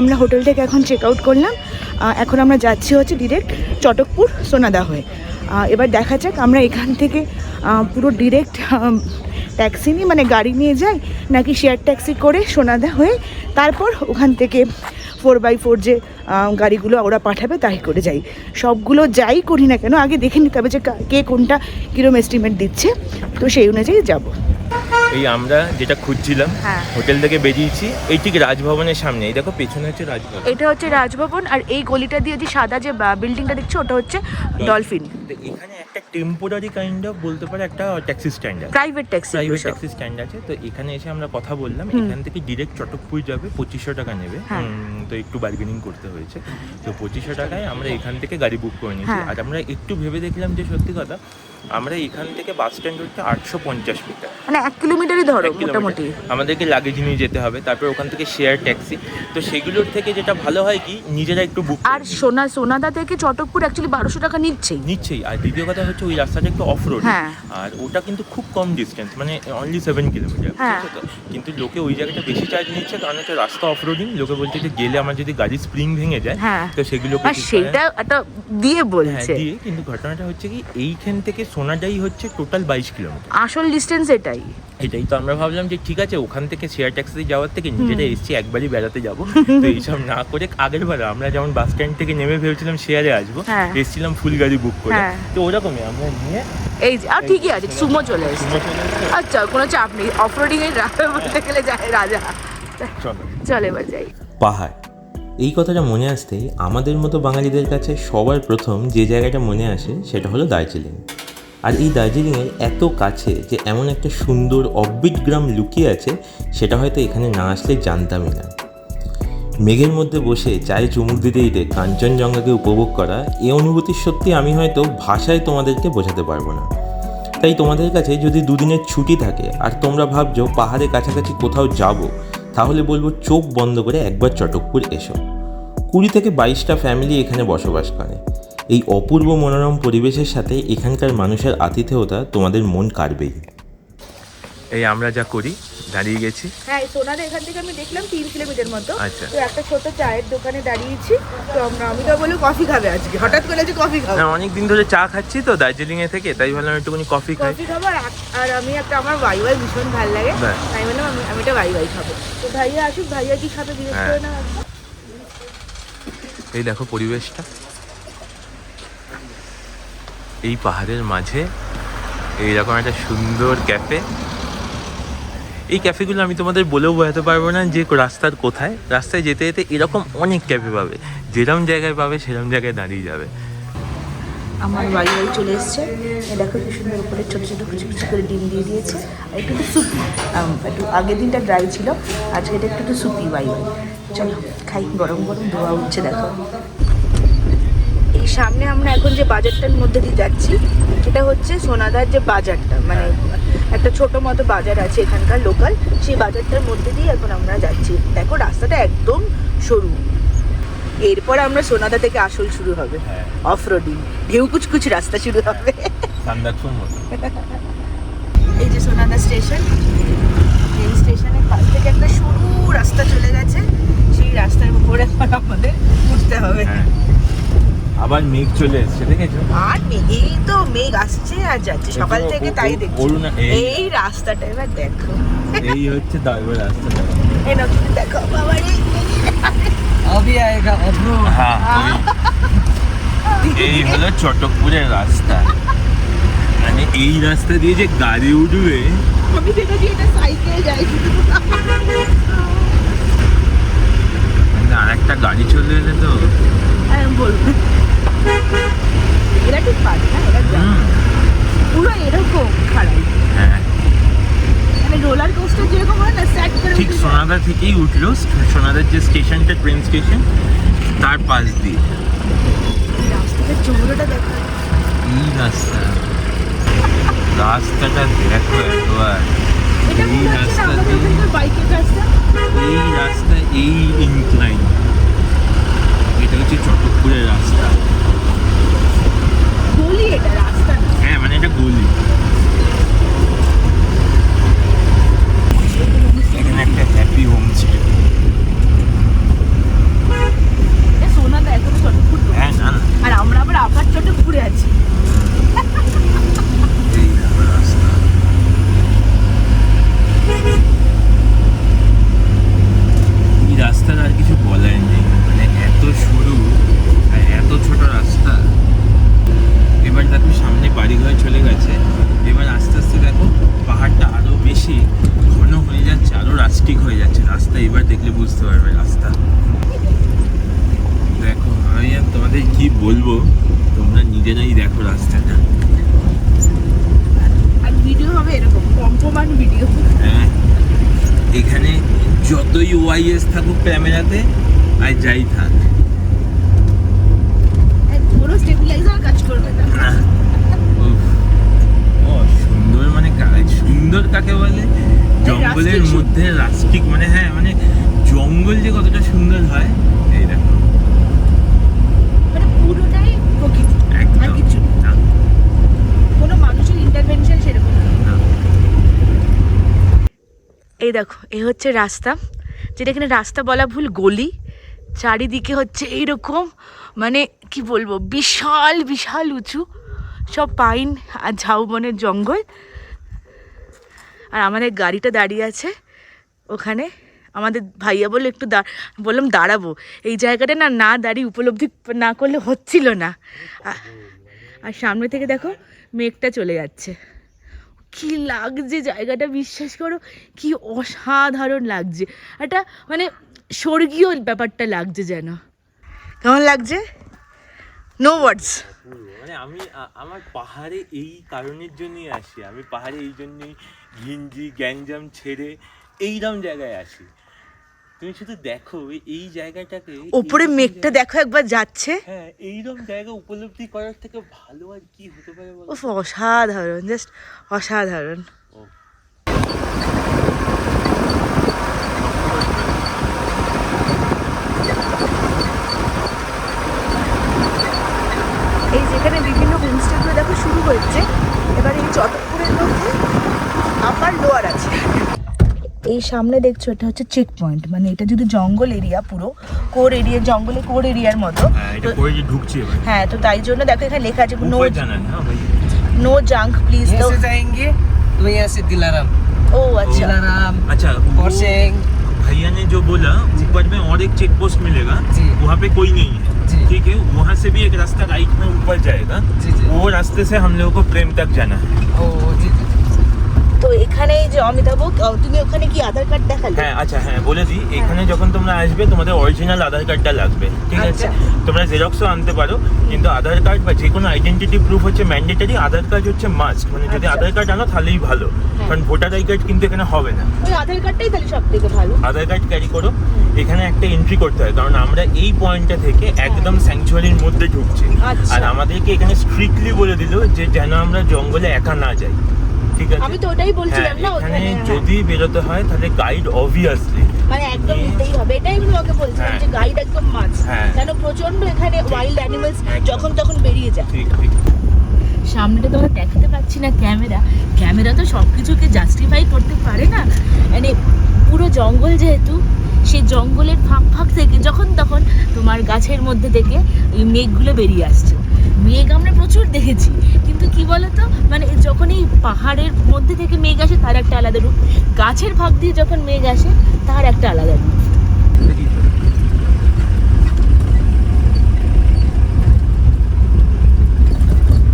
আমরা হোটেল থেকে এখন চেক আউট করলাম। এখন আমরা যাচ্ছি হচ্ছে ডিরেক্ট চটকপুর সোনাদা হয়ে। এবার দেখা যাক আমরা এখান থেকে পুরো ডিরেক্ট ট্যাক্সি নিয়ে মানে গাড়ি নিয়ে যাই, নাকি শেয়ার ট্যাক্সি করে সোনাদা হয়ে তারপর ওখান থেকে ফোর বাই ফোর যে গাড়িগুলো ওরা পাঠাবে তাই করে যাই। সবগুলো যাই করি না কেন, আগে দেখে নিতে হবে যে কা- কোনটা কীরকম এস্টিমেট দিচ্ছে। তো সেই অনুযায়ী যাব। এই আমরা যেটা খুঁজছিলাম হ্যাঁ। হোটেল থেকে বেরিয়েছি এই ঠিক রাজভবনের সামনে। এই দেখো পেছনে হচ্ছে রাজভবন। এটা হচ্ছে রাজভবন আর এই গলিটা দিয়ে যে সাদা যে বিল্ডিংটা দেখছ ওটা হচ্ছে ডলফিন এখানে একটা টেম্পোরারি কাইন্ড অফ বলতে পারে একটা ট্যাক্সি স্ট্যান্ড আছে। Private taxi private taxi stand আছে। তো এখানে এসে আমরা কথা বললাম এখান থেকে ডিরেক্ট চটকপুর যাবে পঁচিশশো টাকা নেবে। হ্যাঁ। তো একটু বার্গেনিং করতে হয়েছে। তো পঁচিশশো টাকায় আমরা এখান থেকে গাড়ি বুক করে নিয়েছি। হ্যাঁ। আর আমরা একটু ভেবে দেখলাম যে সত্যি কথা আমরা এখান থেকে বাস স্ট্যান্ড হচ্ছে আটশো পঞ্চাশ মিটার। মানে এক কিলোমিটারই ধরো মোটামুটি। আমাদেরকে লাগেজ নিয়ে যেতে হবে তারপর ওখান থেকে শেয়ার ট্যাক্সি তো সেগুলোর থেকে যেটা ভালো হয় কি নিজেরা একটু বুক আর সোনা সোনাদা থেকে চটকপুর অ্যাকচুয়ালি বারোশো টাকা নিচ্ছেই নিচ্ছেই। আর দ্বিতীয় কথা হচ্ছে ওই রাস্তাটা একটু অফ রোড হ্যাঁ। আর ওটা কিন্তু খুব কম ডিস্টেন্স মানে অনলি সেভেন কিলোমিটার। কিন্তু লোকে ওই জায়গাটা বেশি চার্জ নিচ্ছে কারণ হচ্ছে রাস্তা অফ রোডিং লোকে বলছে যে গেলে আমার যদি গাড়ি স্প্রিং ভেঙে যায় হ্যাঁ। তো সেগুলো সেটা একটা দিয়ে হ্যাঁ বলছে। দিয়ে কিন্তু ঘটনাটা হচ্ছে কি এইখান থেকে সোনাডাই হচ্ছে টোটাল বাইশ কিলোমিটার। আসল ডিস্টেন্স এটাই। এটাই তো আমরা ভাবলাম যে ঠিক আছে ওখান থেকে শেয়ার ট্যাক্সি যাওয়ার থেকে নিজেরা এসছি একবারই বেড়াতে যাব। তো এইসব না করে আগের বার আমরা যেমন বাস স্ট্যান্ড থেকে নেমে ভেবেছিলাম শেয়ারে আসব হ্যাঁ। এসছিলাম ফুল গাড়ি বুক করে। হ্যাঁ। তো ওরকমই আমরা নিয়ে এই যে আর ঠিকই আছে সুমো চলে এসছে। আচ্ছা কোনো চাপ নেই অফ রোডিং এর বলতে গেলে যায় রাজা। চলো। চল এবার যাই। পাহাড়। এই কথাটা মনে আসতেই আমাদের মতো বাঙালিদের কাছে সবার প্রথম যে জায়গাটা মনে আসে সেটা হলো দার্জিলিং। আর এই দার্জিলিংয়ের এত কাছে যে এমন একটা সুন্দর অব্বিট গ্রাম লুকিয়ে আছে, সেটা হয়তো এখানে না আসলে জানতামই না। মেঘের মধ্যে বসে চায়ে চুমুক দিতে দিতে কাঞ্চনজঙ্ঘাকে উপভোগ করা এই অনুভূতির সত্যি আমি হয়তো ভাষায় তোমাদেরকে বোঝাতে পারব না। তাই তোমাদের কাছে যদি দুদিনের ছুটি থাকে আর তোমরা ভাবছ পাহাড়ের কাছাকাছি কোথাও যাব, তাহলে বলব চোখ বন্ধ করে একবার চটকপুর এসো। কুড়ি থেকে বাইশটা ফ্যামিলি এখানে বসবাস করে। এই অপূর্ব মনোরম পরিবেশের সাথে এখানকার মানুষের আতিথেয়তা তোমাদের মন কাড়বেই। এই আমরা যা করি দাঁড়িয়ে গেছি। হ্যাঁ সোনাদা এখান থেকে আমি দেখলাম তিন কিলোমিটার মতো। আচ্ছা। তো একটা ছোট চায়ের দোকানে দাঁড়িয়েছি। তো আমরা আমি তো বলব কফি খাবে আজকে। হঠাৎ করে যে কফি খাব। না অনেক দিন ধরে চা খাচ্ছি তো দার্জিলিং এ থেকে তাই ভাবলাম একটুখানি কফি খাই। কফি খাব আর আমি একটা আমার বাই ভীষণ ভালো লাগে। তাই বললাম আমি আমি এটা বাই খাব। তো ভাইয়া আসুক ভাইয়া কি খাবে জিজ্ঞেস হ্যাঁ। করে না এই দেখো পরিবেশটা। এই পাহাড়ের মাঝে এইরকম একটা সুন্দর ক্যাফে। এই ক্যাফেগুলো আমি তোমাদের বলেও বোঝাতে পারব না যে রাস্তার কোথায়। রাস্তায় যেতে যেতে এরকম অনেক ক্যাফে পাবে। যেরকম জায়গায় পাবে সেরকম জায়গায় দাঁড়িয়ে যাবে। আমার বাড়ি বাড়ি চলে এসছে। দেখো কি সুন্দর উপরে ছোটো ছোটো কুচি কুচি করে ডিম দিয়ে দিয়েছে। আর একটু একটু সুপি একটু আগের দিনটা ড্রাই ছিল। আজকে এটা একটু একটু সুপি বাই বাই। চলো, খাই। গরম গরম ধোয়া উঠছে, দেখো। সামনে আমরা এখন যে বাজারটার মধ্যে দিয়ে যাচ্ছি এটা হচ্ছে সোনাদার যে বাজারটা। মানে একটা ছোট মতো বাজার আছে এখানকার লোকাল সেই বাজারটার মধ্যে দিয়ে এখন আমরা যাচ্ছি। দেখো রাস্তাটা একদম সরু। এরপর আমরা সোনাদা থেকে আসল শুরু হবে। হ্যাঁ। অফ রোডিং ঢেউ কুচকুচ রাস্তা শুরু হবে। এই যে সোনাদা স্টেশন এই স্টেশনের পাশ থেকে একটা সরু রাস্তা চলে গেছে। সেই রাস্তার উপরে আমাদের উঠতে হবে। হ্যাঁ। আবার মেঘ চলে এসছে দেখেছো আর মেঘ এই তো মেঘ আসছে আর যাচ্ছে সকাল থেকে তাই দেখছি অরুণা এই এই রাস্তাটা এবার দেখো এই হচ্ছে দারবার রাস্তাটা এই নতুন দেখো বাবা রে अभी आएगा अब्रू হ্যাঁ ওই- এই হলো চটকপুরের রাস্তা মানে এই রাস্তা দিয়ে যে গাড়ি উঠবে আমি ভেবেছি এটা সাইকেল যাই মানে আর একটা গাড়ি চলে এলে তো আমি বলবো ঠিক না এরা পুরো এরকম খারাপ। হ্যাঁ। মানে রোলার কোস্টার যেরকম হয় না স্যাট করে ঠিক সোনাদা থেকেই উঠল সোনাদার যে স্টেশনটা ট্রেন স্টেশন তার পাশ দিয়ে। রাস্তাটা চৌড়োটা দেখো। এই রাস্তা। রাস্তাটা দেখো একবার। এই রাস্তা এই রাস্তা এই ইনক্লাইন এটা হচ্ছে চটকপুরের রাস্তা গলি এটা রাস্তা না হ্যাঁ মানে এটা গলি এখানে একটা হ্যাপি হোমস্টে বুঝতে পারবে রাস্তা। দেখো আমি আর তোমাদের কি বলব? তোমরা নিজেরাই দেখো রাস্তাটা। ভিডিও হবে এরকম কম্পমান ভিডিও হ্যাঁ। এখানে যতই ওয়াইএস থাকুক ক্যামেরাতে আর যাই থাক। পুরো স্টেবিলাইজার কাজ করবে না। ও সুন্দর মানে সুন্দর কাকে বলে? জঙ্গলের মধ্যে রাস্টিক মানে হ্যাঁ মানে জঙ্গল যে কতটা সুন্দর হয় এই দেখো। মানে পুরোটাই প্রকৃতি একদম। কিছু না। কোনো মানুষের ইন্টারভেনশন সেরকম না। এই দেখো এই হচ্ছে রাস্তা যেটা এখানে রাস্তা বলা ভুল গলি। চারিদিকে হচ্ছে এইরকম মানে কি বলব বিশাল বিশাল উঁচু সব পাইন আর ঝাউবনের জঙ্গল। আর আমাদের গাড়িটা দাঁড়িয়ে আছে ওখানে। আমাদের ভাইয়া বলল, একটু দা বললাম, দাঁড়াবো। এই জায়গাটা না না দাঁড়িয়ে উপলব্ধি না করলে হচ্ছিল না। আর সামনে থেকে দেখো মেঘটা চলে যাচ্ছে। কি লাগছে জায়গাটা, বিশ্বাস করো, কি অসাধারণ লাগছে। একটা মানে স্বর্গীয় ব্যাপারটা লাগছে যেন। কেমন লাগছে? নো ওয়ার্ডস মানে আমি আমার পাহাড়ে এই কারণের জন্যই আসি। আমি পাহাড়ে এই জন্যই ঘিঞ্জি গ্যাঞ্জাম ছেড়ে এইরকম জায়গায় আসি। তুমি শুধু দেখো এই- জায়গাটাকে এইরকম মেঘটা দেখো একবার যাচ্ছে। হ্যাঁ এইরকম জায়গা উপলব্ধি করার থেকে ভালো আর কি হতে পারে বলো? উফ অসাধারণ জাস্ট অসাধারণ। এই যেখানে বিভিন্ন হোমস্টেগুলো দেখো শুরু হচ্ছে এবার এই চটকপুরের মধ্যে আপার লোয়ার আছে এই সামনে দেখছো এটা হচ্ছে চেক পয়েন্ট মানে এটা যদি জঙ্গল এরিয়া পুরো কোর এরিয়া জঙ্গলে কোর এরিয়ার মতো হ্যাঁ এটা তো- করে যে ঢুকছে এবার হ্যাঁ তো তাই জন্য দেখো এখানে লেখা আছে নো উপায় জানান হ্যাঁ ভাই नो जंक प्लीज तो यहाँ से जाएंगे तो यहाँ से दिलाराम ओ अच्छा दिलाराम अच्छा वो कोरसेंग भैया ने जो बोला ऊपर में और एक चेक पोस्ट मिलेगा जी। वहाँ पे कोई नहीं है जी। ठीक है वहाँ से भी एक रास्ता राइट में ऊपर जाएगा जी जी वो रास्ते से हम लोगों को प्रेम तक जाना है ओ जी जी তো এখানে যে অমিতাভ তুমি ওখানে কি আধার কার্ড দেখালে? হ্যাঁ আচ্ছা হ্যাঁ বলে দিই এখানে যখন তোমরা আসবে তোমাদের অরিজিনাল আধার কার্ডটা লাগবে ঠিক আছে? আচ্ছা। তোমরা জেরক্সও আনতে পারো কিন্তু আধার কার্ড বা যে কোনো আইডেন্টিটি প্রুফ হচ্ছে ম্যান্ডেটারি আধার কার্ড হচ্ছে মাস্ট মানে যদি আচ্ছা। আধার কার্ড আনো তাহলেই ভালো কারণ ভোটার আই কার্ড কিন্তু এখানে হবে না। ওই আধার কার্ডটাই তাহলে সব থেকে ভালো। আধার কার্ড ক্যারি করো এখানে একটা এন্ট্রি করতে হয় কারণ আমরা এই পয়েন্টটা থেকে একদম স্যাংচুয়ারির মধ্যে ঢুকছি। আচ্ছা। আর আমাদেরকে এখানে স্ট্রিক্টলি বলে দিল যে যেন আমরা জঙ্গলে একা না যাই। ঠিক আছে? আমি তো ওটাই বলছিলাম হ্যাঁ, না ওখানে হ্যাঁ। যদি বেরোতে হয় তাহলে গাইড অবভিয়াসলি মানে একদম নিতেই হবে এটাই আমি ওকে বলছিলাম হ্যাঁ। যে গাইড একদম মাছ। কেন প্রচণ্ড এখানে ওয়াইল্ড অ্যানিমালস যখন তখন বেরিয়ে যায়। ঠিক ঠিক। সামনেটা তো আমরা দেখাতে পাচ্ছি না ক্যামেরা ক্যামেরা তো সব কিছুকে জাস্টিফাই করতে পারে না। মানে পুরো জঙ্গল যেহেতু সেই জঙ্গলের ফাঁক ফাঁক থেকে যখন তখন তোমার গাছের মধ্যে থেকে এই মেঘগুলো বেরিয়ে আসছে। মেঘ আমরা প্রচুর দেখেছি। কিন্তু কি বলতো? মানে যখন এই পাহাড়ের মধ্যে থেকে মেঘ আসে, তার একটা আলাদা রূপ। গাছের ফাঁক দিয়ে যখন মেঘ আসে, তার একটা আলাদা রূপ।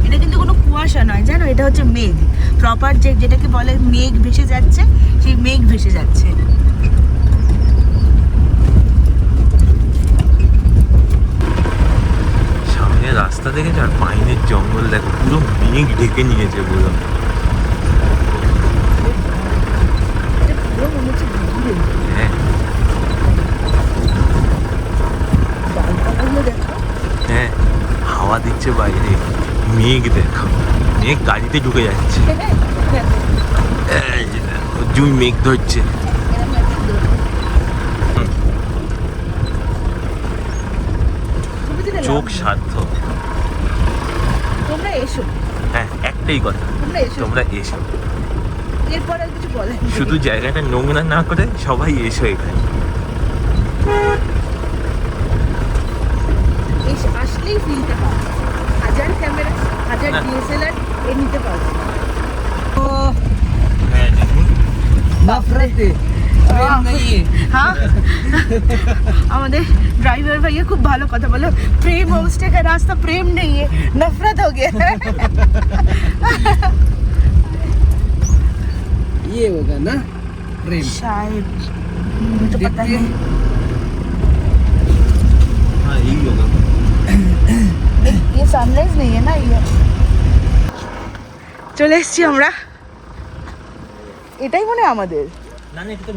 এটা কিন্তু কোনো কুয়াশা নয়, জানো? এটা হচ্ছে মেঘ। প্রপার যে যেটাকে বলে মেঘ ভেসে যাচ্ছে, সেই মেঘ ভেসে যাচ্ছে সামনে রাস্তা দেখেছ আর পাইনের জঙ্গল, দেখো, পুরো মেঘ ঢেকে নিয়েছে পুরো হ্যাঁ। হ্যাঁ হাওয়া দিচ্ছে বাইরে। মেঘ দেখো, মেঘ গাড়িতে ঢুকে যাচ্ছে। জুই মেঘ ধরছে। চোখ লাভ নেই। সার্থ তোমরা এসো। হ্যাঁ একটাই কথা তোমরা এসো। তোমরা এসো। এরপর আর কিছু বলেন শুধু জায়গাটা নোংরা না করে সবাই এসো এখানে। আসলেই ফিলটা পাবো হাজার ক্যামেরা হাজার। ডিএসএলআর এ নিতে পারব ओ হ্যাঁ দেখুন। नफरत है प्रेम नहीं है হ্যাঁ আমাদের ड्राइवर भैया खूब ভালো কথা বলো प्रेम होमस्टे का रास्ता प्रेम नहीं है नफरत हो गया ये होगा ना प्रेम शायद मुझे पता देखते नहीं हैं यही होगा ये सनराइज नहीं है ना ये চলে এসছি আমরা এটাই মনে হয় আমাদের তো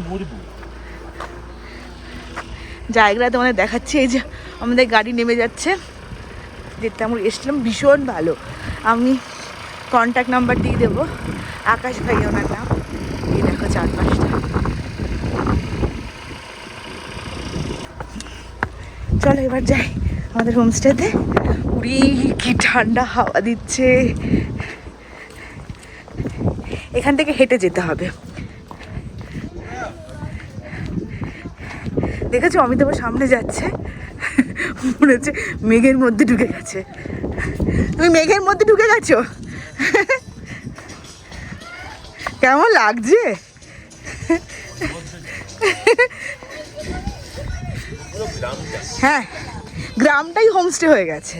জায়গাটা তোমাদের দেখাচ্ছি, এই যে আমাদের গাড়ি নেমে যাচ্ছে। যেটা আমরা এসছিলাম, ভীষণ ভালো। আমি কন্ট্যাক্ট নাম্বার দিয়ে দেবো। আকাশ ভাই ওনার নাম। এই দেখো চারপাশটা। চলো, এবার যাই আমাদের হোমস্টেতে উড়ি, কি ঠান্ডা হাওয়া দিচ্ছে। এখান থেকে হেঁটে যেতে হবে। দেখেছ, অমিতাভ সামনে যাচ্ছে। মনে হচ্ছে মেঘের মধ্যে ঢুকে গেছে। তুমি মেঘের মধ্যে ঢুকে গেছো? কেমন লাগছে? হ্যাঁ গ্রামটাই হোমস্টে হয়ে গেছে।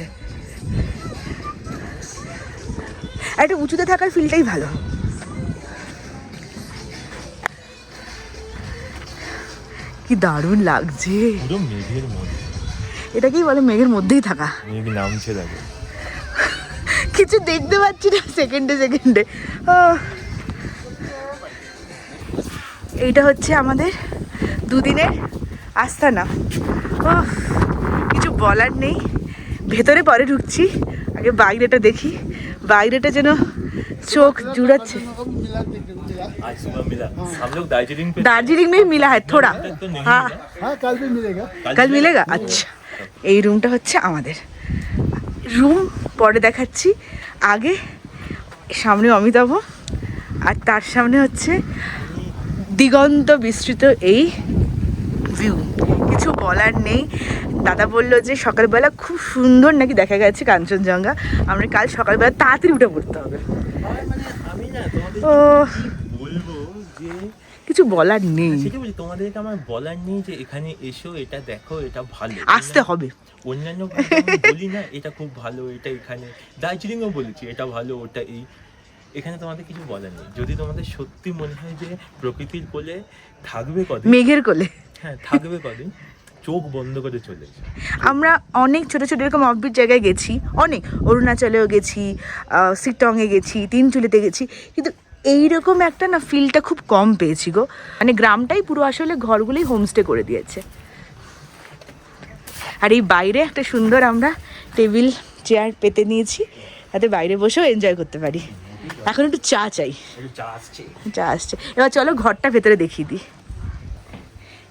একটা উঁচুতে থাকার ফিলটাই ভালো। কি দারুণ লাগছে। পুরো মেঘের মধ্যে। এটাকেই বলে মেঘের মধ্যেই থাকা? মেঘ নামছে দেখো। কিছু দেখতে পাচ্ছি না সেকেন্ডে সেকেন্ডে। এইটা হচ্ছে আমাদের দুদিনের আস্তানা। ওহ, কিছু বলার নেই। ভেতরে পরে ঢুকছি। আগে বাইরেটা দেখি। বাইরেটা যেন চোখ জুড়াচ্ছে। आज सुबह मिला हम लोग दार्जिलिंग पे দার্জিলিং में मिला है थोड़ा तो नहीं हाँ मिला। हाँ कल भी मिलेगा কাল মিলেগা আচ্ছা এই রুমটা হচ্ছে আমাদের রুম পরে দেখাচ্ছি আগে সামনে অমিতাভ আর তার সামনে হচ্ছে দিগন্ত বিস্তৃত এই ভিউ কিছু বলার নেই দাদা বললো যে সকালবেলা খুব সুন্দর নাকি দেখা গেছে কাঞ্চনজঙ্ঘা আমরা কাল সকালবেলা তাড়াতাড়ি উঠে পড়তে হবে আমি না তোমাদের ও বলবো যে কিছু বলার নেই। সেটা বলি তোমাদেরকে আমার বলার নেই যে এখানে এসো এটা দেখো এটা ভালো। আসতে হবে। অন্যান্য বলি না এটা খুব ভালো এটা এখানে। দার্জিলিংও বলেছি এটা ভালো ওটা এই। এখানে তোমাদের কিছু বলার নেই। যদি তোমাদের সত্যি মনে হয় যে প্রকৃতির কোলে থাকবে কদিন মেঘের কোলে। হ্যাঁ থাকবে কদিন চোখ বন্ধ করে চলে আমরা অনেক ছোট ছোট এরকম অফবিট জায়গায় গেছি অনেক। অরুণাচলেও গেছি সিটংয়ে গেছি তিনচুলিতে গেছি কিন্তু এইরকম একটা না ফিলটা খুব কম পেয়েছি গো। মানে গ্রামটাই পুরো আসলে ঘরগুলোই হোমস্টে করে দিয়েছে। আর এই বাইরে একটা সুন্দর আমরা টেবিল চেয়ার পেতে নিয়েছি। তাতে বাইরে বসেও এনজয় করতে পারি। এখন একটু চা চাই। চা আসছে। এবার চলো ঘরটা ভেতরে দেখিয়ে দিই।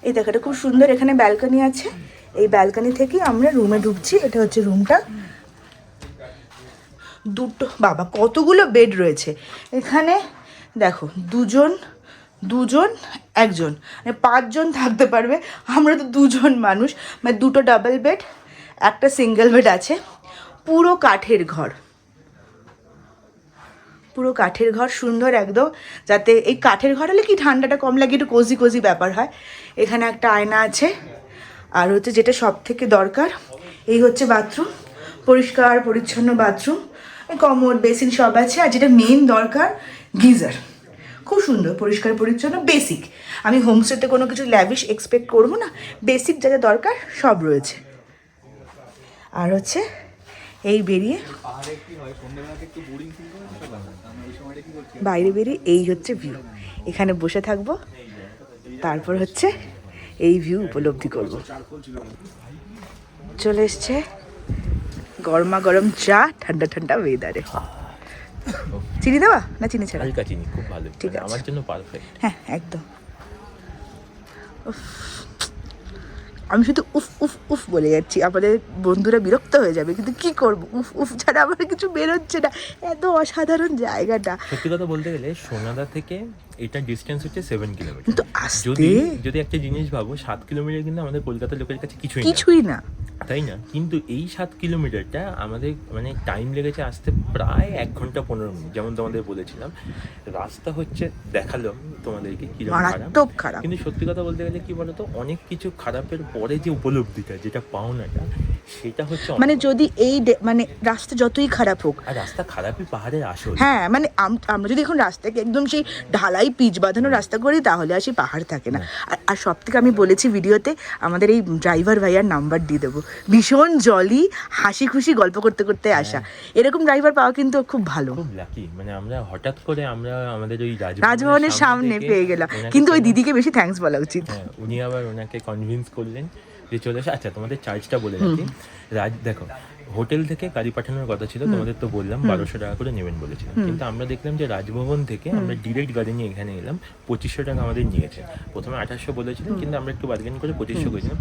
এই দেখো এটা খুব সুন্দর এখানে ব্যালকনি আছে। এই ব্যালকনি থেকে আমরা রুমে ঢুকছি। এটা হচ্ছে রুমটা দুটো বাবা কতগুলো বেড রয়েছে। এখানে দেখো, দুজন দুজন, একজন। মানে পাঁচজন থাকতে পারবে। আমরা তো দুজন মানুষ। মানে দুটো ডাবল বেড একটা সিঙ্গেল বেড আছে। পুরো কাঠের ঘর। পুরো কাঠের ঘর সুন্দর একদম। যাতে এই কাঠের ঘর হলে কি ঠান্ডাটা কম লাগে, একটু কোজি কোজি ব্যাপার হয়। এখানে একটা আয়না আছে। আর হচ্ছে যেটা সব থেকে দরকার, এই হচ্ছে বাথরুম পরিষ্কার, পরিচ্ছন্ন বাথরুম কমোড বেসিন সব আছে। আর যেটা মেন দরকার গিজার। খুব সুন্দর, পরিষ্কার, পরিচ্ছন্ন বেসিক আমি হোমস্টেতে কোনো কিছু ল্যাভিশ এক্সপেক্ট করব না বেসিক যা যা দরকার সব রয়েছে। আর হচ্ছে, এই বেরিয়ে বাইরে বেরিয়ে এই হচ্ছে ভিউ এখানে বসে থাকব, তারপর হচ্ছে এই ভিউ উপলব্ধি করব। চলে এসছে গরমা গরম চা, ঠান্ডা ঠান্ডা ওয়েদারে চিনি দেওয়া না চিনি ছাড়া? হালকা চিনি খুব ভালো। ঠিক মানে আছে। আমার জন্য পারফেক্ট হ্যাঁ একদম। আমি শুধু উফ উফ উফ বলে যাচ্ছি। আমাদের বন্ধুরা বিরক্ত হয়ে যাবে কিন্তু কি করব? উফ উফ ছাড়া আমার কিছু বেরোচ্ছে না। এত অসাধারণ জায়গাটা। সত্যি কথা বলতে গেলে সোনাদা থেকে এটা ডিস্টেন্স হচ্ছে সেভেন কিলোমিটার যদি যদি একটা জিনিস ভাবো সাত কিলোমিটার কিন্তু আমাদের কলকাতার লোকের কাছে কিছুই না। কিছুই না। তাই না? কিন্তু এই সাত কিলোমিটারটা আমাদের মানে টাইম লেগেছে আসতে প্রায় এক ঘণ্টা পনেরো মিনিট যেমন তোমাদের বলেছিলাম। রাস্তা হচ্ছে দেখালাম তোমাদেরকে কীরকম খারাপ। কিন্তু সত্যি কথা বলতে গেলে কি বলতো? অনেক কিছু খারাপের পরে যে উপলব্ধিটা যেটা পাওনাটা সেটা হচ্ছে মানে যদি এই মানে রাস্তা যতই খারাপ হোক। আর রাস্তা খারাপই পাহাড়ের আসল। হ্যাঁ মানে আমরা যদি এখন রাস্তাকে একদম সেই ঢালাই পিচ বাঁধানো রাস্তা করি তাহলে আর সেই পাহাড় থাকে না। আর আর সব থেকে আমি বলেছি ভিডিওতে আমাদের এই ড্রাইভার ভাইয়ার নাম্বার দিয়ে দেবো। ভীষণ জলি হাসি খুশি গল্প করতে করতে আসা। এরকম ড্রাইভার পাওয়া কিন্তু খুব ভালো। খুব লাকি মানে আমরা হঠাৎ করে আমরা আমাদের ওই রাজভবনের সামনে পেয়ে গেলাম। কিন্তু ওই দিদিকে বেশি থ্যাঙ্কস বলা উচিত। হ্যাঁ উনি আবার ওনাকে কনভিন্স করলেন যে চলে আসে আচ্ছা তোমাদের চার্জটা বলে রাখি। রাজ দেখো হোটেল থেকে গাড়ি পাঠানোর কথা ছিল তোমাদের তো বললাম বারোশো টাকা করে নেবেন বলেছিলাম। কিন্তু আমরা দেখলাম যে রাজভবন থেকে আমরা ডিরেক্ট গাড়ি নিয়ে এখানে এলাম পঁচিশশো টাকা আমাদের নিয়েছে। প্রথমে আঠাশশো বলেছিলেন কিন্তু আমরা একটু বার্গেন করে পঁচিশশো করেছিলাম।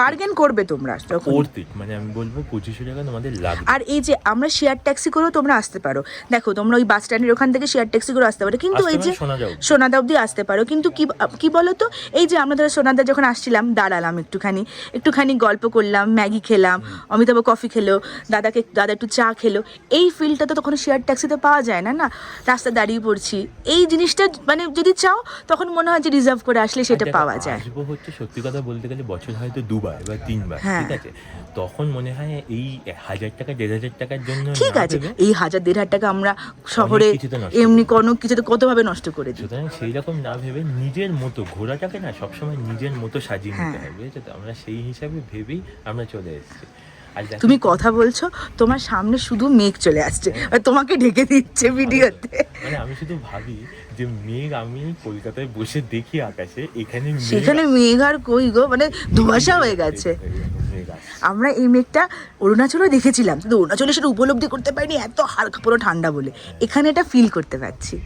বার্গেন করবে তোমরা যখন ওর মানে আমি বলব পঁচিশশো টাকা তোমাদের লাগবে। আর এই যে আমরা শেয়ার ট্যাক্সি করেও তোমরা আসতে পারো। দেখো তোমরা ওই বাস স্ট্যান্ডের ওখান থেকে শেয়ার ট্যাক্সি করে আসতে পারো। কিন্তু এই যে সোনাদা সোনাদা অব্দি আসতে পারো। কিন্তু কি কি বলো তো এই যে আমরা ধরো সোনাদা যখন আসছিলাম দাঁড়ালাম একটুখানি। একটুখানি গল্প করলাম ম্যাগি খেলাম অমিতাভ কফি খেলো দাদাকে দাদা একটু চা খেলো এই ফিলটা তো তখন শেয়ার ট্যাক্সিতে পাওয়া যায় না না? রাস্তা দাঁড়িয়ে পড়ছি। এই জিনিসটা মানে যদি চাও তখন মনে হয় যে রিজার্ভ করে আসলে সেটা পাওয়া যায়। আসব হচ্ছে সত্যি কথা বলতে গেলে বছর হয়তো দুবার বা তিনবার হ্যাঁ। ঠিক আছে? তখন মনে হয় এই হাজার টাকা দেড় হাজার টাকার জন্য ঠিক আছে এই হাজার দেড় হাজার টাকা আমরা শহরে এমনি কোনো কিছুতে কতভাবে নষ্ট করে দিই? সুতরাং সেই রকম না ভেবে নিজের মতো ঘোড়াটাকে না সবসময় নিজের মতো সাজিয়ে নিতে হ্যাঁ। হবে বুঝেছ তো? আমরা সেই হিসাবে ভেবেই আমরা চলে এসেছি। তুমি কথা বলছো তোমার সামনে শুধু মেঘ চলে আসছে। আর তোমাকে ঢেকে দিচ্ছে ভিডিওতে। মানে আমি শুধু ভাবি যে মেঘ আমি কলকাতায় বসে দেখি আকাশে এখানে সেখানে মেঘ আর কই গো? মানে ধোঁয়াশা হয়ে গেছে। আমরা এই মেঘটা অরুণাচলেও দেখেছিলাম কিন্তু অরুণাচলে সেটা উপলব্ধি করতে পারিনি এত হালকা পুরো ঠান্ডা বলে। এখানে এটা ফিল করতে পারছি।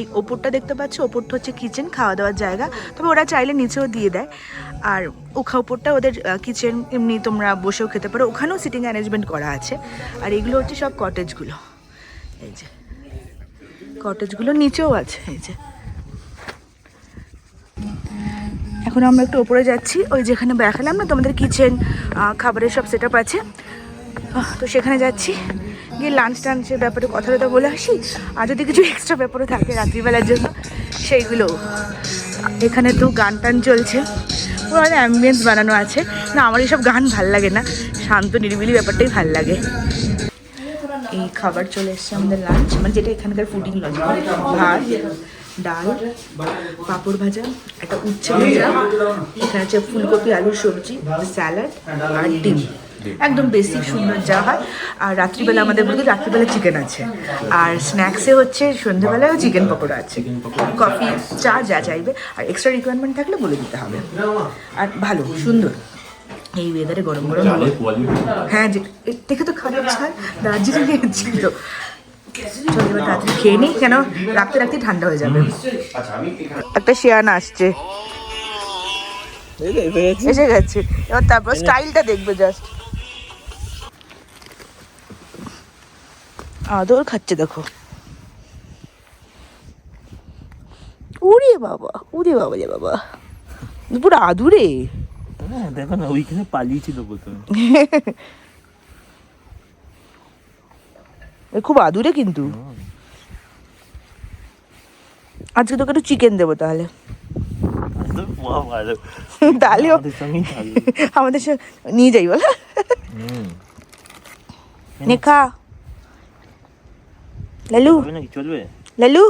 এই ওপরটা দেখতে পাচ্ছ, ওপরটা হচ্ছে কিচেন খাওয়া দাওয়ার জায়গা। তবে ওরা চাইলে নিচেও দিয়ে দেয়। আর ওখা ওপরটা ওদের কিচেন এমনি তোমরা বসেও খেতে পারো। ওখানেও সিটিং অ্যারেঞ্জমেন্ট করা আছে। আর এগুলো হচ্ছে সব কটেজগুলো এই যে কটেজগুলো নিচেও আছে। এই যে। এখন আমরা একটু ওপরে যাচ্ছি। ওই যেখানে দেখালাম না, তোমাদের কিচেন খাবারের সব সেট আছে। তো সেখানে যাচ্ছি। গিয়ে লাঞ্চ টাঞ্চের ব্যাপারে কথা টথা বলে আসি। আর যদি কিছু এক্সট্রা ব্যাপারও থাকে রাত্রিবেলার জন্য, সেইগুলো। এখানে তো গান টান চলছে। পুরো অ্যাম্বিয়েন্স বানানো আছে। না, আমার এইসব গান ভালো লাগে না। শান্ত, নিরিবিলি ব্যাপারটাই ভালো লাগে। এই খাবার চলে এসছে আমাদের লাঞ্চ মানে যেটা এখানকার ফুডিং লজিক ভাত, ডাল, পাঁপড় ভাজা, একটা উচ্ছে ভাজা। এখানে আছে ফুলকপি, আলুর সবজি স্যালাড আর ডিম। একদম বেসিক সুন্দর যা হয়। আর রাত্রিবেলা আমাদের বলতে রাত্রিবেলা চিকেন আছে। আর স্ন্যাক্সে হচ্ছে সন্ধ্যেবেলায়ও চিকেন পকোড়া আছে। কফি চা যা চাইবে। আর এক্সট্রা রিকোয়ারমেন্ট থাকলে বলে দিতে হবে। আর ভালো সুন্দর। এই ওয়েদারে গরম গরম হ্যাঁ যে এ- দেখে তো খারাপ ছাড় দার্জিলিং এর ছিল। চলো এবার তাড়াতাড়ি খেয়ে নিই কেন রাখতে রাখতে ঠান্ডা হয়ে যাবে। একটা শেয়ান আসছে। এসে গেছে। এবার তারপর স্টাইলটা দেখবে জাস্ট আদর খাচ্ছে দেখো। উড়ে বাবা উড়ে বাবা রে বাবা। পুরো আদুরে। হ্যাঁ দেখো না ওইখানে পালিয়েছিল এ খুব আদুরে কিন্তু। আজকে তোকে একটু চিকেন দেবো তাহলে। ভালো। তাহলেও আমাদের নিয়ে যাই বল। খা। লালু? চলবে লালু?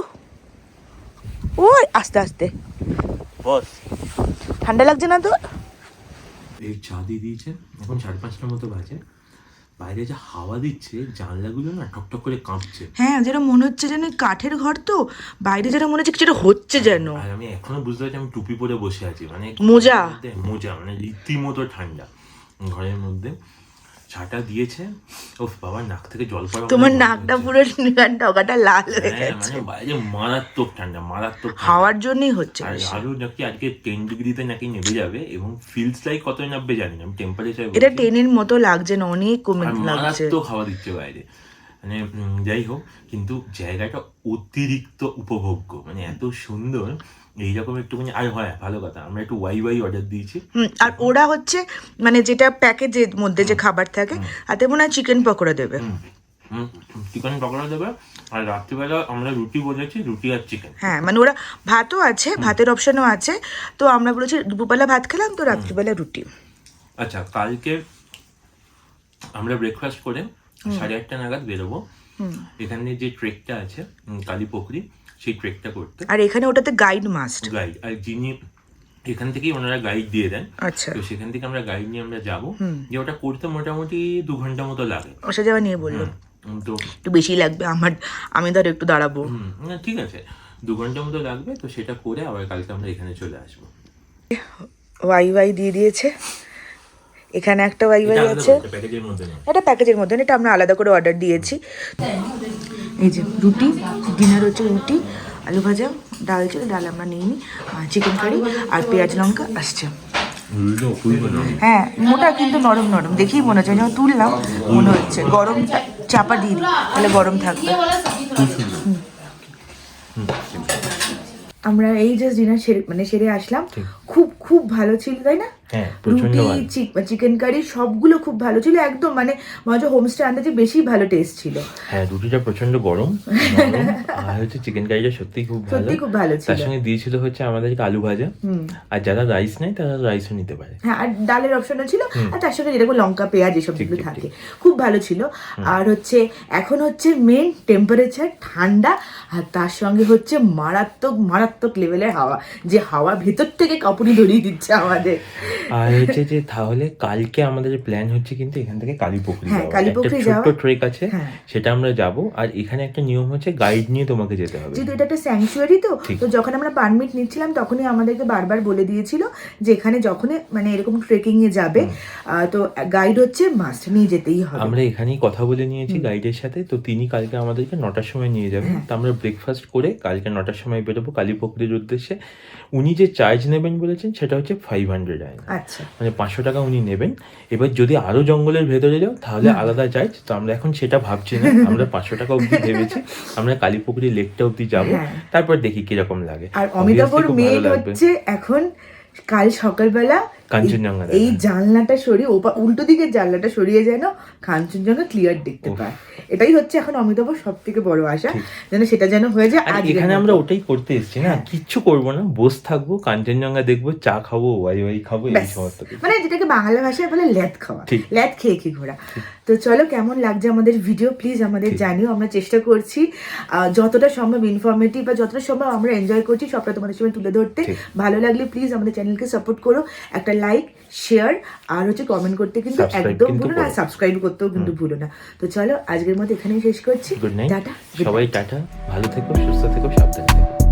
ও আস্তে আস্তে। বস। ঠান্ডা লাগছে না তো এই চা দিয়ে দিয়েছে এখন সাড়ে পাঁচটার মতো বাজে। বাইরে যা হাওয়া দিচ্ছে জানলাগুলো না ঠকঠক করে কাঁপছে। হ্যাঁ যেন মনে হচ্ছে যেন কাঠের ঘর তো বাইরে যেন মনে হচ্ছে কিছু একটা হচ্ছে যেন। আর আমি এখনও বুঝতে পারছি আমি টুপি পরে বসে আছি মানে মোজা। মোজা মানে রীতিমতো ঠান্ডা। ঘরের মধ্যে। ছাটা দিয়েছে ওফ বাবার নাক থেকে জল পড়া তোমার নাকটা। পুরো ডগাটা লাল হয়ে হ্যাঁ, গেছে মানে বাইরে মারাত্মক ঠান্ডা মারাত্মক। হাওয়ার জন্যই হচ্ছে আর। আরও নাকি আজকে টেন ডিগ্রিতে নাকি নেমে যাবে এবং ফিলস লাইক কত নামবে জানি না টেম্পারেচার এটা টেনের মতো লাগছে না অনেক কমে লাগছে মারাত্মক হাওয়া দিচ্ছে বাইরে মানে যাই হোক কিন্তু জায়গাটা অতিরিক্ত উপভোগ্য মানে এত সুন্দর এইরকম একটুখানি আর হয় ভালো কথা আমরা একটু ওয়াই ওয়াই অর্ডার দিয়েছি। আর ওরা হচ্ছে মানে যেটা প্যাকেজের মধ্যে যে খাবার থাকে তাতে মনে হয় চিকেন পকোড়া দেবে। চিকেন পকোড়া দেবে আর রাত্রিবেলা আমরা রুটি বলেছি রুটি আর চিকেন হ্যাঁ মানে ওরা ভাতও আছে ভাতের অপশনও আছে। তো আমরা বলেছি দুপুরবেলা ভাত খেলাম তো রাত্রিবেলা রুটি। আচ্ছা কালকে আমরা ব্রেকফাস্ট করে সাড়ে আটটা নাগাদ বেরোবো। এখানে যে ট্রেকটা আছে কালীপুকুরি সেই ট্রেকটা করতে। আর এখানে ওটাতে গাইড মাস্ট গাইড আর যিনি এখান থেকেই ওনারা গাইড দিয়ে দেন আচ্ছা। তো সেখান থেকে আমরা গাইড নিয়ে আমরা যাব। যে ওটা করতে মোটামুটি দু ঘণ্টা মতো লাগে। ওসে যাওয়া নিয়ে বলল। তো একটু বেশি লাগবে আমার আমি ধর একটু দাঁড়াবো। না, ঠিক আছে। দু ঘণ্টা মতো লাগবে তো সেটা করে আবার কালকে আমরা এখানে চলে আসব। ওয়াই ওয়াই দিয়ে দিয়েছে। এখানে একটা ওয়াই ওয়াই আছে। এটা প্যাকেজের মধ্যে এটা আমরা আলাদা করে অর্ডার দিয়েছি। এই যে রুটি ডিনার হচ্ছে রুটি আলু ভাজা ডাল ছিল ডাল আমরা নিইনি চিকেন কারি আর পেঁয়াজ লঙ্কা আসছে। হ্যাঁ মোটা কিন্তু নরম নরম দেখেই মনে হচ্ছে যখন তুললাম মনে হচ্ছে। গরমটা চাপা দিয়ে দিই তাহলে গরম থাকবে। আমরা এই জাস্ট ডিনার সেরে মানে সেরে আসলাম। খুব খুব ভালো ছিল তাই না? রুটি ভালো। চিকেন কারি সবগুলো খুব ভালো ছিল। একদম মানে হচ্ছে হোমস্টে আন্দাজে বেশি ভালো টেস্ট ছিল। হ্যাঁ রুটিটা প্রচণ্ড গরম আর হচ্ছে চিকেন কারিটা সত্যি খুব ভালো। সত্যি খুব ভালো ছিল। তার সঙ্গে দিয়েছিল হচ্ছে আমাদেরকে আলু ভাজা। আর যারা রাইস নেয় তারা রাইসও নিতে পারে। হ্যাঁ আর ডালের অপশনও ছিল। আর তার সঙ্গে যেরকম লঙ্কা পেঁয়াজ এসব যেগুলো থাকে। খুব ভালো ছিল। আর হচ্ছে এখন হচ্ছে মেন টেম্পারেচার ঠান্ডা আর তার সঙ্গে হচ্ছে মারাত্মক মারাত্মক লেভেলের হাওয়া। যে হাওয়া ভেতর থেকে কাপুরি ধরিয়ে দিচ্ছে আমাদের। আর হচ্ছে যে তাহলে কালকে আমাদের প্ল্যান হচ্ছে কিন্তু এখান থেকে কালীপুকুরি হ্যাঁ, যাওয়া। কালীপুকুরি ছোট্ট ট্রেক আছে হ্যাঁ। সেটা আমরা যাব। আর এখানে একটা নিয়ম হচ্ছে গাইড নিয়ে তোমাকে যেতে হবে। যেহেতু এটা একটা স্যাংচুয়ারি তো তো যখন আমরা পারমিট নিচ্ছিলাম তখনই আমাদেরকে বারবার বলে দিয়েছিল যে এখানে যখনই মানে এরকম ট্রেকিং এ যাবে তো গাইড হচ্ছে মাস্ট নিয়ে যেতেই হবে। আমরা এখানেই কথা বলে নিয়েছি গাইডের সাথে। তো তিনি কালকে আমাদেরকে নটার সময় নিয়ে যাবেন। হ্যাঁ। তো আমরা ব্রেকফাস্ট করে কালকে নটার সময় বেরোবো কালীপুকুরির উদ্দেশ্যে। উনি যে চার্জ নেবেন বলেছেন সেটা হচ্ছে ফাইভ হান্ড্রেড আচ্ছা। মানে পাঁচশো টাকা উনি নেবেন। এবার যদি আরও জঙ্গলের ভেতরে যাও তাহলে আলাদা চার্জ। তো আমরা এখন সেটা ভাবছি না। আমরা পাঁচশো টাকা অবধি ভেবেছি। আমরা কালীপুকুরি লেকটা অব্দি যাব। হ্যাঁ। তারপর দেখি কীরকম লাগে। আর অমিতাভর মেয়ে হচ্ছে এখন কাল সকালবেলা কাঞ্চনজঙ্ঘা এই- জানলাটা সরিয়ে ওপা উল্টো দিকের জানলাটা সরিয়ে যেন কাঞ্চনজঙ্ঘা ক্লিয়ার দেখতে পায়। এটাই হচ্ছে এখন অমিতাভ সব থেকে বড় আশা যেন সেটা যেন হয়ে যায় আর এখানে আমরা ওটাই করতে এসেছি না কিচ্ছু করব না বসে থাকব কাঞ্চনজঙ্ঘা দেখব চা খাব ওয়াই ওয়াই খাব এই সমস্ত মানে যেটাকে বাংলা ভাষায় বলে ল্যাদ খাওয়া। ল্যাদ খেয়ে খেয়ে ঘোরা। তো চলো কেমন লাগছে আমাদের ভিডিও প্লিজ আমাদের জানিও আমরা চেষ্টা করছি। যতটা সম্ভব ইনফরমেটিভ বা যতটা সম্ভব আমরা এনজয় করছি সবটা তোমাদের সঙ্গে তুলে ধরতে। ভালো লাগলে প্লিজ আমাদের চ্যানেলকে সাপোর্ট করো একটা লাইক শেয়ার আর হচ্ছে কমেন্ট করতে কিন্তু একদম ভুলো না করো। সাবস্ক্রাইব করতেও কিন্তু ভুলো না। তো চলো আজকের মতো এখানেই শেষ করছি। টাটা সবাই টাটা ভালো থেকো সুস্থ থেকো সাবধানে থেকো।